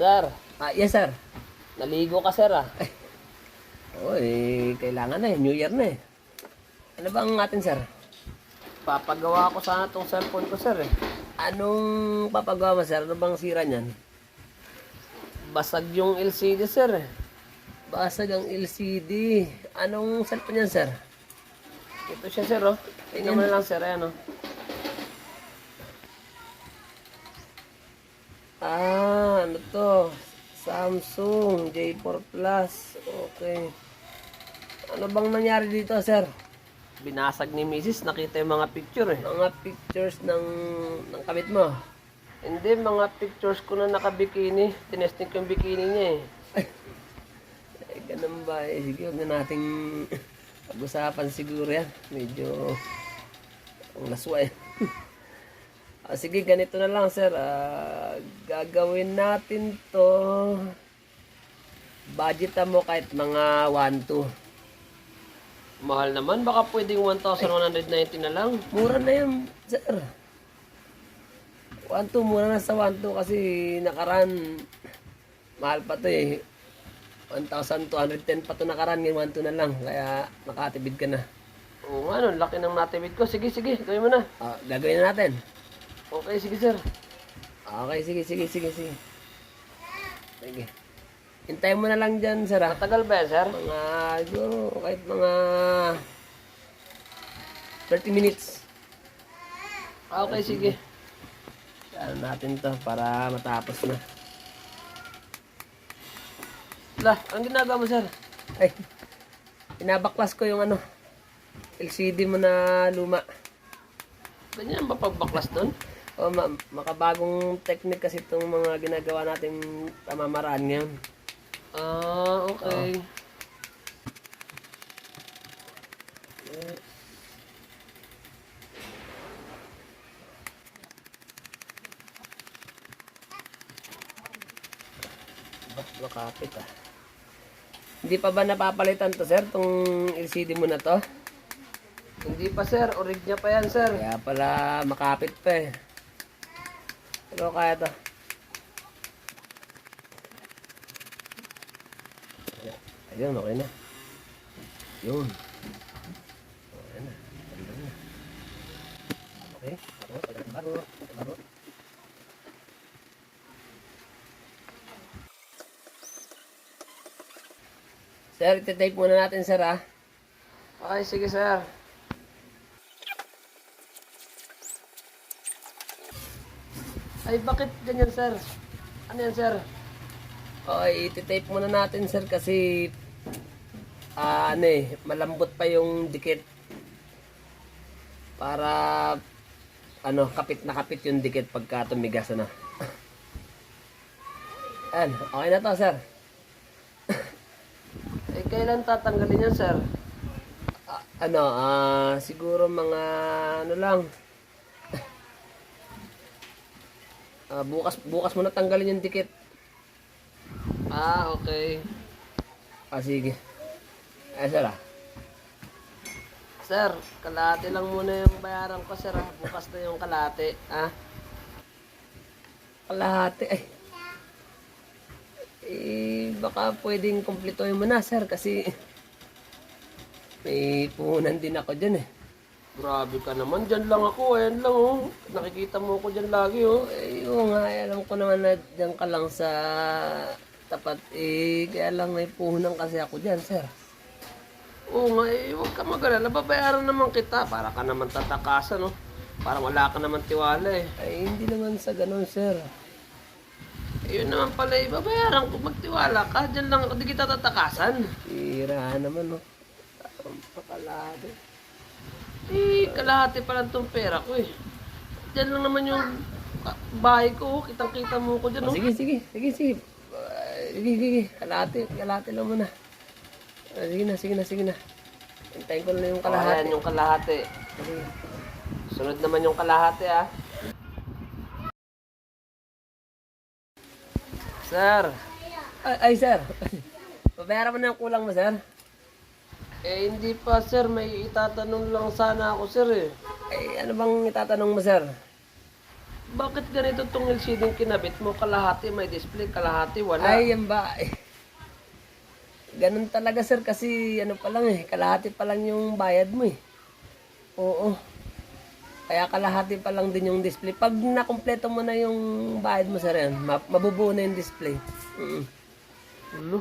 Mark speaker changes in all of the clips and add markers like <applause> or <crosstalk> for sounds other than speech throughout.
Speaker 1: Sir,
Speaker 2: Ah, yes, sir.
Speaker 1: naligo ka sir ah.
Speaker 2: Oo, eh, kailangan na eh. New Year na eh. Ano ba ang atin, sir?
Speaker 1: Papagawa ko sana tong cellphone ko sir eh.
Speaker 2: Anong papagawa mo, sir? Ano bang sira niyan?
Speaker 1: Basag yung LCD sir eh.
Speaker 2: Basag ang LCD. Anong cellphone yan, sir?
Speaker 1: Ito siya sir oh. Tingnan mo na lang sir, ayan oh.
Speaker 2: Ah, ano to? Samsung J4 Plus. Okay. Ano bang nangyari dito, sir?
Speaker 1: Binasag ni Mrs. Nakita yung mga picture eh.
Speaker 2: Mga pictures ng, ng kabit mo.
Speaker 1: Hindi, mga pictures ko na nakabikini. Tinesting ko yung bikini niya eh.
Speaker 2: Eh, ganun ba? Eh, sige, huwag na nating <laughs> pag-usapan siguro yan. Medyo ang laswa eh. <laughs> Ah, sige, ganito na lang, sir. Ah, gagawin natin to. Budgetan mo kahit mga 1-2.
Speaker 1: Mahal naman, baka pwedeng 1,190 na lang.
Speaker 2: Mura na yan, sir. 1-2, mura na sa 1-2 kasi nakaraan, mahal pa to eh. 1,210 pa to nakaraan, ngayon 1-2 na lang. Kaya makatibid ka na.
Speaker 1: Oo nga, no, laki ng natibid ko. Sige, sige, gawin mo na.
Speaker 2: Ah, gagawin na natin.
Speaker 1: Okay, sige sir.
Speaker 2: Okay, sige, sige, sige, sige. Sige. Hintayin mo na lang dyan, sir, ah.
Speaker 1: Matagal ba yan, sir?
Speaker 2: Mga, siguro, kahit mga 30 minutes.
Speaker 1: Okay, sige.
Speaker 2: Ano natin to para matapos na.
Speaker 1: Lah, ang ginagawa mo, sir?
Speaker 2: Ay, pinabaklas ko yung ano, LCD mo na luma.
Speaker 1: Ganyan ba pagbaklas doon?
Speaker 2: O, ma makabagong technique kasi itong mga ginagawa nating pamamaraan ngayon.
Speaker 1: Ah, okay.
Speaker 2: Ba't makapit ah? Hindi pa ba napapalitan to, sir, tong LCD mo na to?
Speaker 1: Hindi pa, sir. Orig niya pa yan, sir.
Speaker 2: Kaya pala makapit pa eh. To. Ayun, okay na. Yun. Okay na. Ganda na. Okay. Ako, pagkakabaro. Pagkakabaro. Sir, iti-tape muna natin, sir, ah.
Speaker 1: Okay, sige, sir. Ay, bakit ganyan, sir? Ano yan, sir?
Speaker 2: Okay, iti-tape muna natin sir kasi ah ano eh, malambot pa yung dikit. Para ano, kapit na kapit yung dikit pagka tumigas na. <laughs> Ayan, okay na to sir. <coughs>
Speaker 1: Eh, kailan tatanggalin yan, sir?
Speaker 2: Ah, ano, ah siguro mga ano lang. Ah, bukas bukas mo na tanggalin yung dikit.
Speaker 1: Ah, okay.
Speaker 2: Ah, sige. Ay, sir ah.
Speaker 1: Sir, kalate lang muna yung bayaran ko, sir. ah. Bukas na yung kalate. Ah,
Speaker 2: Kalahati. Ay. Eh, baka pwedeng kumpletuhin mo na, sir, kasi may puhunan din ako dyan eh.
Speaker 1: Grabe ka naman. Diyan lang ako. Ayan lang, oh. Nakikita mo ako dyan lagi, oh.
Speaker 2: Eh, oo nga, eh, alam ko naman na dyan ka lang sa tapat. Eh, kaya lang may puhunan kasi ako dyan, sir.
Speaker 1: Oo nga, eh, huwag ka mag-alala. Babayaran naman kita para ka naman tatakasan, no? Para wala ka naman tiwala, eh.
Speaker 2: Ay, hindi naman sa ganun, sir.
Speaker 1: Eh, yun naman pala, eh. Babayaran ko. Magtiwala ka. Diyan lang ako. Di kita tatakasan.
Speaker 2: Tira naman, no. Pakalado.
Speaker 1: Eh, kalahati pa lang tong pera ko, eh. Diyan lang naman yung ah, bahay ko, oh. Kitang-kita mo ko dyan,
Speaker 2: Oh,
Speaker 1: no?
Speaker 2: sige, sige, sige, sige. Ah, sige, sige. Kalahati, kalahati lang muna. Ah, sige na, sige na, sige na. Hintayin ko na yung
Speaker 1: Kalahati.
Speaker 2: kalahati.
Speaker 1: yung kalahati.
Speaker 2: Sige.
Speaker 1: Sunod naman yung kalahati, ah. Sir,
Speaker 2: Ay, ay sir. <laughs> Pabayaran mo na yung kulang mo, sir.
Speaker 1: Eh hindi pa sir, may itatanong lang sana ako sir eh.
Speaker 2: Ay, ano bang itatanong mo, sir?
Speaker 1: bakit ganito tong LCD yung kinabit mo? Kalahati may display, kalahati wala.
Speaker 2: Ay, yan ba? Eh, Ganun talaga sir kasi ano pa lang eh, kalahati pa lang yung bayad mo eh. Oo. Kaya kalahati pa lang din yung display. Pag nakumpleto mo na yung bayad mo sir yan, ma- mabubuo na yung display. Mm.
Speaker 1: Ano?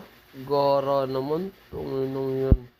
Speaker 1: Gara naman. Nung yun.